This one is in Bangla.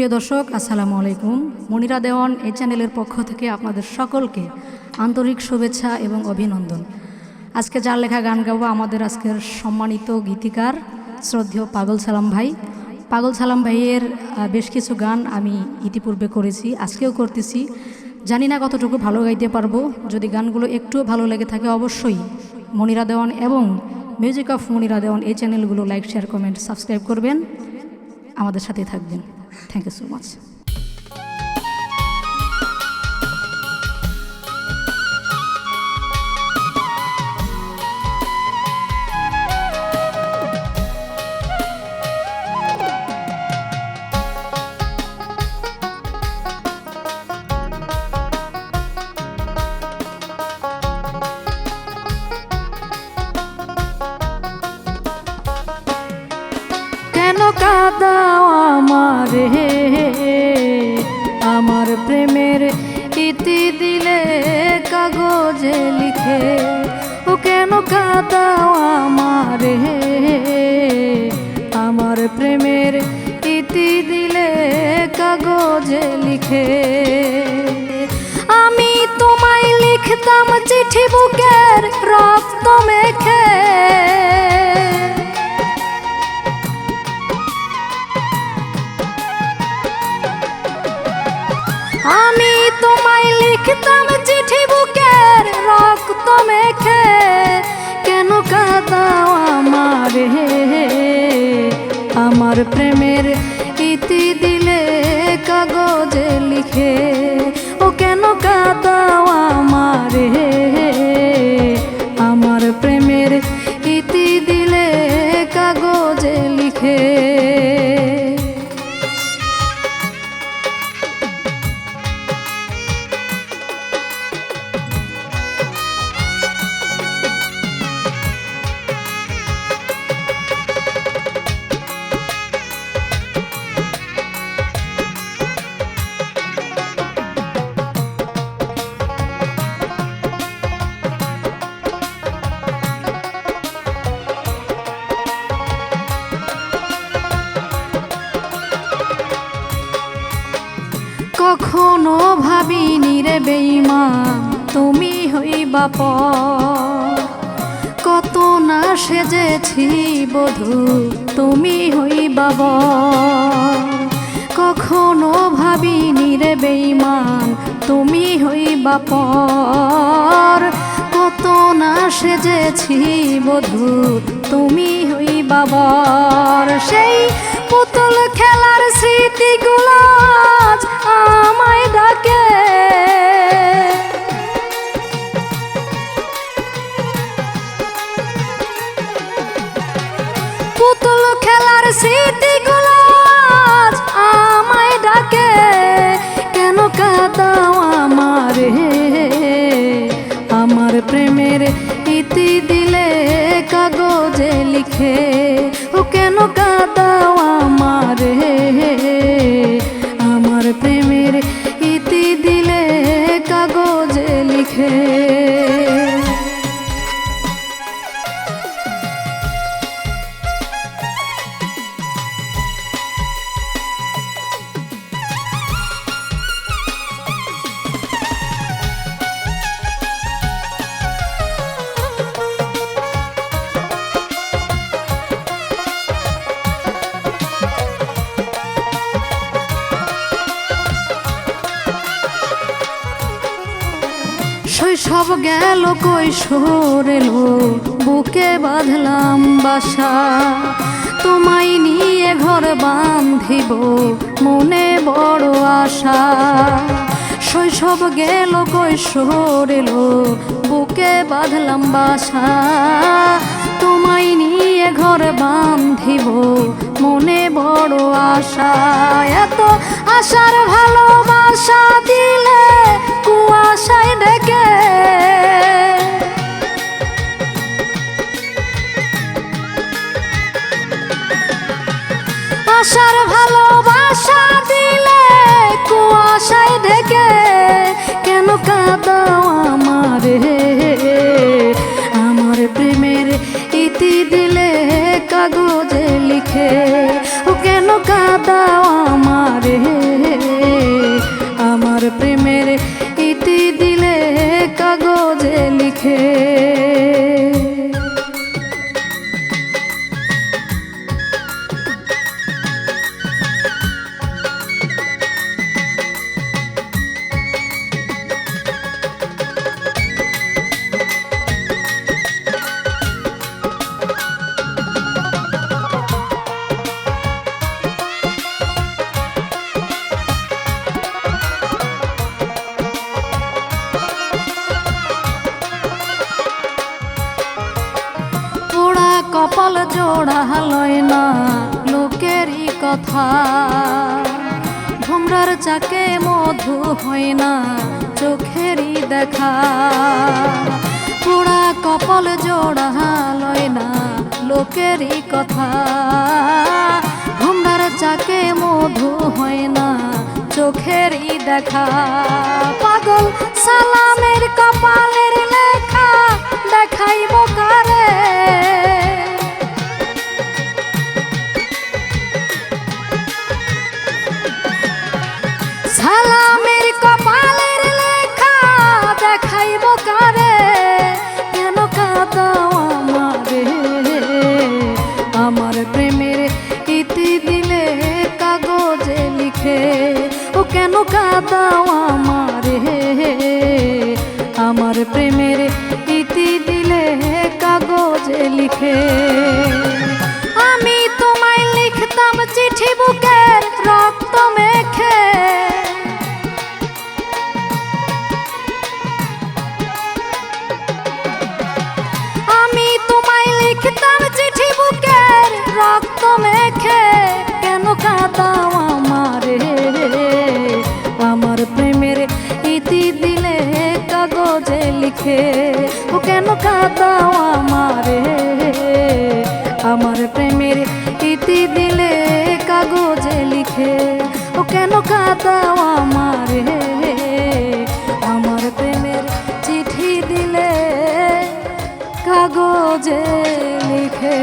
প্রিয় দর্শক, আসসালামু আলাইকুম। মনিরা দেওয়ান এই চ্যানেলের পক্ষ থেকে আপনাদের সকলকে আন্তরিক শুভেচ্ছা এবং অভিনন্দন। আজকে যার লেখা গান গাবো আমাদের আজকের সম্মানিত গীতিকার শ্রদ্ধেয় পাগল সালাম ভাই। পাগল সালাম ভাইয়ের বেশ কিছু গান আমি ইতিপূর্বে করেছি, আজকেও করতেছি। জানি না কতটুকু ভালো গাইতে পারব। যদি গানগুলো একটুও ভালো লেগে থাকে অবশ্যই মনিরা দেওয়ান এবং মিউজিক অফ মনিরা দেওয়ান এই চ্যানেলগুলো লাইক, শেয়ার, কমেন্ট, সাবস্ক্রাইব করবেন। আমাদের সাথে থাকবেন। Thank you so much. কেন কাদাও আমারে? আমার প্রেমের ইতি দিলে কাগজে লিখে, ও কেন কাদাও আমারে? আমার প্রেমের ইতি দিলে কাগজে লিখে, আমি তোমায় লিখতাম চিঠি বুকের রক্ত মেখে আমার প্রেমের ইতি দিলে কাগজে লিখে ও কেন কাদাও আমার? বেইমা তুমি হইবা পর কত না সেজেছি বধু, তুমি হইবা বর কখনো ভাবিনি রে বেইমান তুমি হইবা পর কত না সেজেছি বধু, তুমি হইবা বর সেই পুতুল খেলার স্মৃতিগুলো আমায় ডাকে। কাগজে ও কেন কাদাও আমারে? আমার প্রেমের ইতি দিলে কাগজে লিখে শৈশব গেল কৈশোর এলো বুকে বাঁধলাম বাসা। তোমায় নিয়ে ঘর বাঁধিব, মনে বড় আশা। শৈশব গেল কৈশোর এলো বুকে বাঁধলাম বাসা। তোমায় নিয়ে ঘর বাঁধিব, মনে বড় আশা। এত আশার ভালোবাসা আশার ভালোবাসা দিলে কুয়াশায় ঢেকে কেন কাঁদাও আমার আমার প্রেমের ইতি দিলে কাগজে লিখে ও কেন কাঁদাও আমারে কপাল জোড়া লয় না, লোকেরই কথা। ভোমরার চাকে মধু হয় না, চোখেরই দেখা। পোড়া কপাল জোড়া লয় না, লোকেরই কথা। ভোমরার চাকে মধু হয় না, চোখেরই দেখা। পাগল সালামের কপালের প্রেমের ও দাও আমারে। আমার প্রেমের ইতি দিলে কাগজে লিখে, ও কেন কাদাও আমারে? আমার প্রেমের চিঠি দিলে কাগজে লিখে।